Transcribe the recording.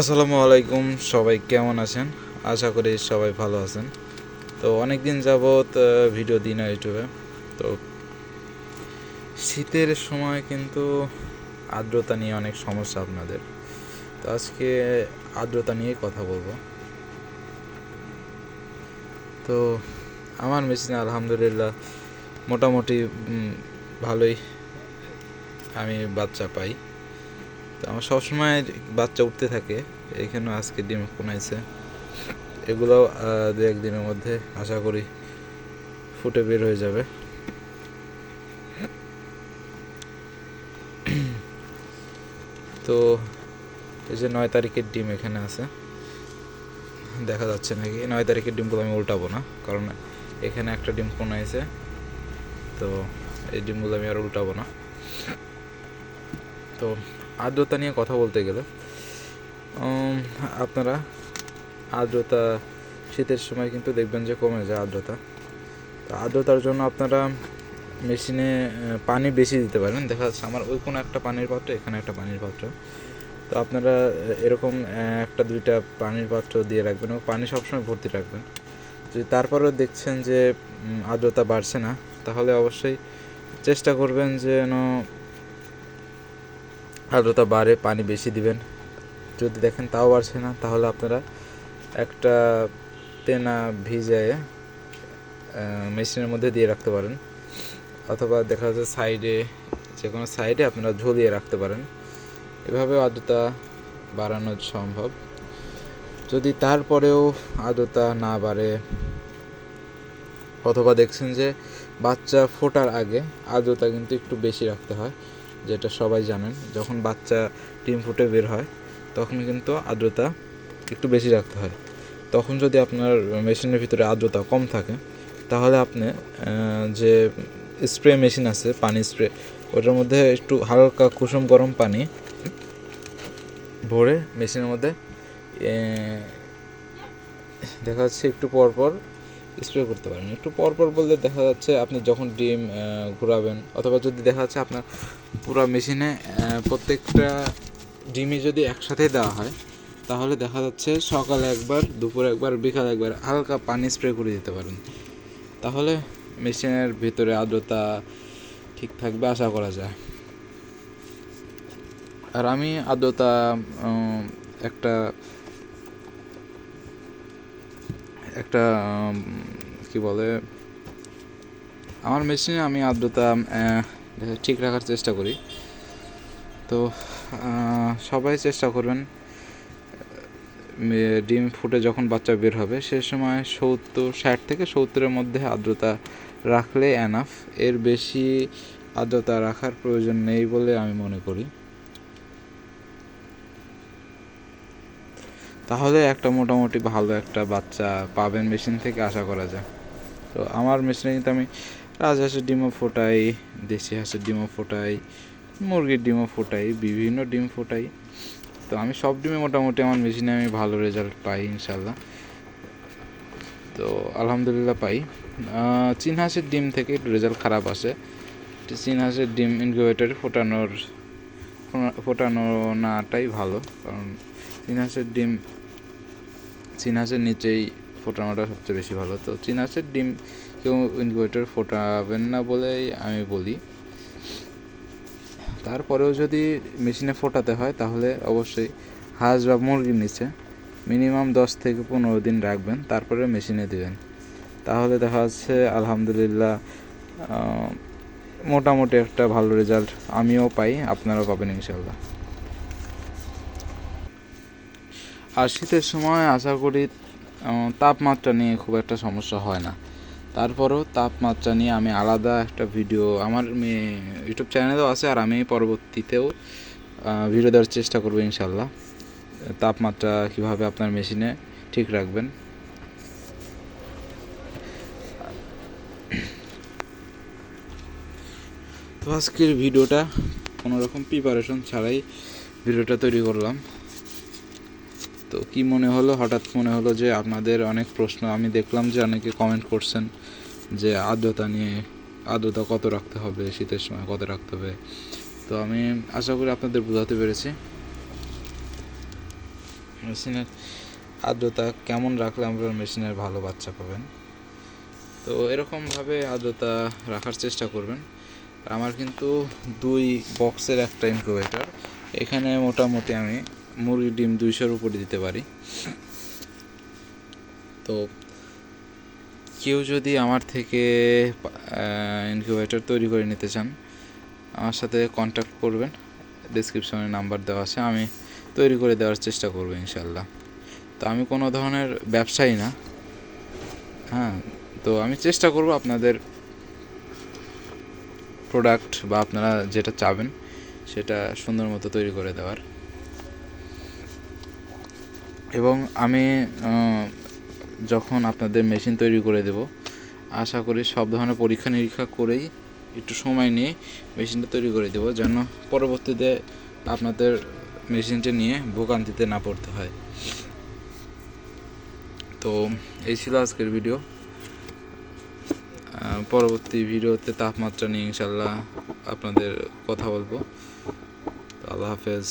আসসালামু আলাইকুম, সবাই কেমন আছেন? আশা করি সবাই ভালো আছেন। তো অনেক দিন যাবৎ ভিডিও দিই না ইউটিউবে। তো শীতের সময় কিন্তু আর্দ্রতা নিয়ে অনেক সমস্যা আপনাদের। তো আজকে আর্দ্রতা নিয়ে কথা বলব। তো আমার মেশিনে আলহামদুলিল্লাহ মোটামুটি ভালোই আমি বাচ্চা পাই। তো আমার সবসময় বাচ্চা উঠতে থাকে এখানে আজকে ডিম কোনাইছে। এগুলো দু একদিনের মধ্যে আশা করি ফুটে বের হয়ে যাবে। তো এই যে নয় তারিখের ডিম এখানে আছে। দেখা যাচ্ছে নাকি নয় তারিখের ডিমগুলো আমি উল্টাবো না, কারণ এখানে একটা ডিম কোনাইছে, তো এই ডিমগুলো আমি আর উল্টাবো না। তো আর্দ্রতা নিয়ে কথা বলতে গেলে আপনারা আর্দ্রতা, শীতের সময় কিন্তু দেখবেন যে কমে যায় আর্দ্রতা। তো আর্দ্রতার জন্য আপনারা মেশিনে পানি বেশি দিতে পারেন। দেখা যাচ্ছে আমার ওই কোনো একটা পানির পাত্র, এখানে একটা পানির পাত্র। তো আপনারা এরকম একটা, দুইটা পানির পাত্র দিয়ে রাখবেন এবং পানি সবসময় ভর্তি রাখবেন। যদি তারপরেও দেখছেন যে আর্দ্রতা বাড়ছে না, তাহলে অবশ্যই চেষ্টা করবেন যেন আর্দ্রতা বাড়ে, পানি বেশি দিবেন। যদি দেখেন তাও বাড়ছে না, তাহলে আপনারা একটা তেনা ভিজায় মেশিনের মধ্যে দিয়ে রাখতে পারেন। অথবা দেখা যাচ্ছে সাইডে যে কোনো সাইডে আপনারা ঝুলিয়ে রাখতে পারেন। এভাবে আর্দ্রতা বাড়ানো সম্ভব। যদি তারপরেও আর্দ্রতা না বাড়ে, অথবা দেখছেন যে বাচ্চা ফোটার আগে আর্দ্রতা কিন্তু একটু বেশি রাখতে হয়। যেটা সবাই জানেন, যখন বাচ্চা ডিম ফুটে বের হয়, তখন কিন্তু আর্দ্রতা একটু বেশি রাখতে হয়। তখন যদি আপনার মেশিনের ভিতরে আর্দ্রতা কম থাকে, তাহলে আপনি যে স্প্রে মেশিন আছে, পানি স্প্রে, ওটার মধ্যে একটু হালকা কুসুম গরম পানি ভরে মেশিনের মধ্যে দেখা যাচ্ছে একটু পর পর স্প্রে করতে পারেন। একটু পর পর বলতে দেখা যাচ্ছে আপনি যখন ডিম ঘোরাবেন অথবা যদি দেখা যাচ্ছে আপনার পুরো মেশিনে প্রত্যেকটা ডিমই যদি একসাথে দেওয়া হয়, তাহলে দেখা যাচ্ছে সকালে একবার, দুপুরে একবার, বিকালে একবার হালকা পানি স্প্রে করে দিতে পারেন। তাহলে মেশিনের ভিতরে আর্দ্রতা ঠিক থাকবে আশা করা যায়। আর আমি আর্দ্রতা একটা একটা কি বলে, আমার মেশিনে আমি আর্দ্রতা ঠিক রাখার চেষ্টা করি। তো সবাই চেষ্টা করবেন ডিম ফুটে যখন বাচ্চা বের হবে, সে সময় সত্তর, ষাট থেকে সত্তরের মধ্যে আর্দ্রতা রাখলে এনাফ এর বেশি আর্দ্রতা রাখার প্রয়োজন নেই বলে আমি মনে করি। তাহলে একটা মোটামুটি ভালো একটা বাচ্চা পাবেন মেশিন থেকে আশা করা যায়। তো আমার মেশিনে কিন্তু আমি রাজহাঁসের ডিমও ফোটাই, দেশি হাঁসের ডিমও ফোটাই, মুরগির ডিমও ফোটাই, বিভিন্ন ডিম ফোটাই। তো আমি সব ডিমে মোটামুটি আমার মেশিনে আমি ভালো রেজাল্ট পাই ইনশাল্লাহ তো আলহামদুলিল্লাহ পাই। চীন হাঁসের ডিম থেকে একটু রেজাল্ট খারাপ আসে। চীন হাঁসের ডিম ইনকিউবেটরে ফোটানোর ফোটানো নাটাই ভালো। কারণ চীন হাঁসের ডিম চীন নিচেই ফোটানোটা সবচেয়ে বেশি ভালো। তো চীন হাঁসের ডিম কেউ ইনকিউবেটর ফোটাবেন না বলেই আমি বলি। তারপরেও যদি মেশিনে ফোটাতে হয় তাহলে অবশ্যই হাঁস বা মুরগির নিচে মিনিমাম দশ থেকে পনেরো দিন রাখবেন, তারপরে মেশিনে দিবেন। তাহলে দেখা যাচ্ছে আলহামদুলিল্লাহ মোটামুটি একটা ভালো রেজাল্ট আমিও পাই, আপনারাও পাবেন ইনশাল্লাহ আর শীতের সময় আশা করি তাপমাত্রা নিয়ে খুব একটা সমস্যা হয় না। তারপরও তাপমাত্রা নিয়ে আমি আলাদা একটা ভিডিও আমার ইউটিউব চ্যানেলেও আছে আর আমি পরবর্তীতেও ভিডিও দেওয়ার চেষ্টা করব ইনশাল্লাহ। তাপমাত্রা কীভাবে আপনার মেশিনে ঠিক রাখবেন। তো আজকের ভিডিওটা কোনো রকম প্রিপারেশন ছাড়াই ভিডিওটা তৈরি করলাম। তো কি মনে হলো? হঠাৎ মনে হলো যে আপনাদের অনেক প্রশ্ন, আমি দেখলাম যে অনেকে কমেন্ট করছেন যে আর্দ্রতা নিয়ে, আর্দ্রতা কত রাখতে হবে, শীতের সময় কত রাখতে হবে। তো আমি আশা করি আপনাদের বোঝাতে পেরেছি। মেশিনের আর্দ্রতা কেমন রাখলে আপনার মেশিনের ভালো বাচ্চা পাবেন? তো এরকমভাবে আর্দ্রতা রাখার চেষ্টা করবেন। আমার কিন্তু দুই বক্সের একটা ইনকিউবেটর এখানে মোটামুটি আমি মুরগির ডিম দুইশোর উপরে দিতে পারি। তো কেউ যদি আমার থেকে ইনকিউবেটর তৈরি করে নিতে চান, আমার সাথে কন্ট্যাক্ট করবেন। ডিসক্রিপশনে নাম্বার দেওয়া আছে, আমি তৈরি করে দেওয়ার চেষ্টা করব ইনশাল্লাহ তো আমি কোনো ধরনের ব্যবসায়ী না। হ্যাঁ তো আমি চেষ্টা করব আপনাদের প্রোডাক্ট বা আপনারা যেটা চাবেন, সেটা সুন্দর মতো তৈরি করে দেওয়ার। এবং আমি যখন আপনাদের মেশিন তৈরি করে দেব, আশা করি সব ধরনের পরীক্ষা নিরীক্ষা করেই একটু সময় নিয়ে মেশিনটা তৈরি করে দেবো, যেন পরবর্তীতে আপনাদের মেশিনটা নিয়ে ভোগান্তিতে না পড়তে হয়। তো, এই ছিল আজকের ভিডিও পরবর্তী ভিডিওতে তাপমাত্রা নিয়ে ইনশাল্লাহ আপনাদের কথা বলব। আল্লাহ হাফেজ।